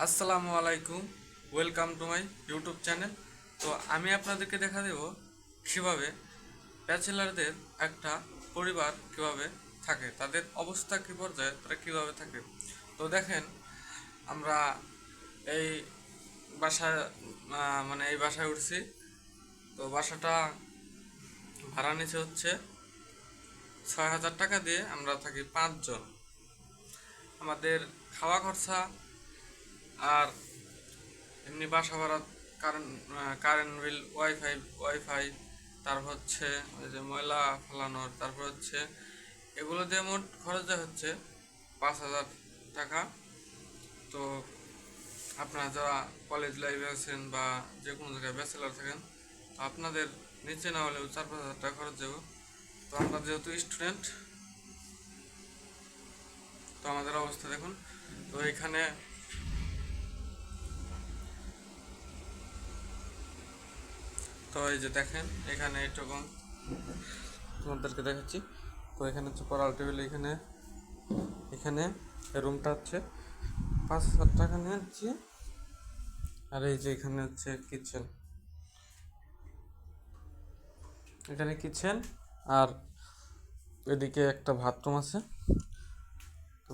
আসসালামু আলাইকুম, welcome to my YouTube channel. তো আমি আপনাদেরকে দেখা দেব কীভাবে ব্যাচেলারদের একটা পরিবার কীভাবে থাকে, তাদের অবস্থা কী পর্যায়ে, তারা কীভাবে থাকে। তো দেখেন, আমরা এই বাসায় মানে এই বাসায় উঠছি। তো বাসাটা ভাড়া নিচে হচ্ছে ছয় হাজার টাকা দিয়ে আমরা থাকি পাঁচজন। আমাদের খাওয়া খরচা আর এমনি বাসা ভাড়া current current bill wifi wifi তারপর হচ্ছে ওই যে ময়লা ফেলানোর, তারপর হচ্ছে এগুলো দিয়ে মোট খরচ হচ্ছে পাঁচ হাজার টাকা। তো আপনারা যারা কলেজ লাইফে আছেন বা যে কোনো জায়গায় ব্যাচেলার থাকেন আপনাদের নিচে না হলেও চার পাঁচ হাজার টাকা খরচ যাবে তো আমরা যেহেতু স্টুডেন্ট তো আমাদের অবস্থা দেখুন। তো এখানে তো এই যে দেখেন, এখানে এইটুকু তোমাদেরকে দেখাচ্ছি। তো এখানে হচ্ছে পড়াল টেবিল, এখানে এখানে রুমটা হচ্ছে। পাঁচ হাজার টাকা নিয়েছি আর এই যে এখানে হচ্ছে কিচেন। এখানে কিচেন আর এদিকে একটা বাথরুম আছে।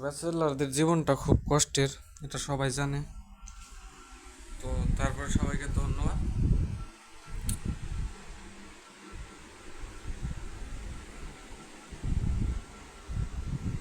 ব্যাচেলারদের জীবনটা খুব কষ্টের, এটা সবাই জানে। তো তারপরে সবাইকে ধন্যবাদ।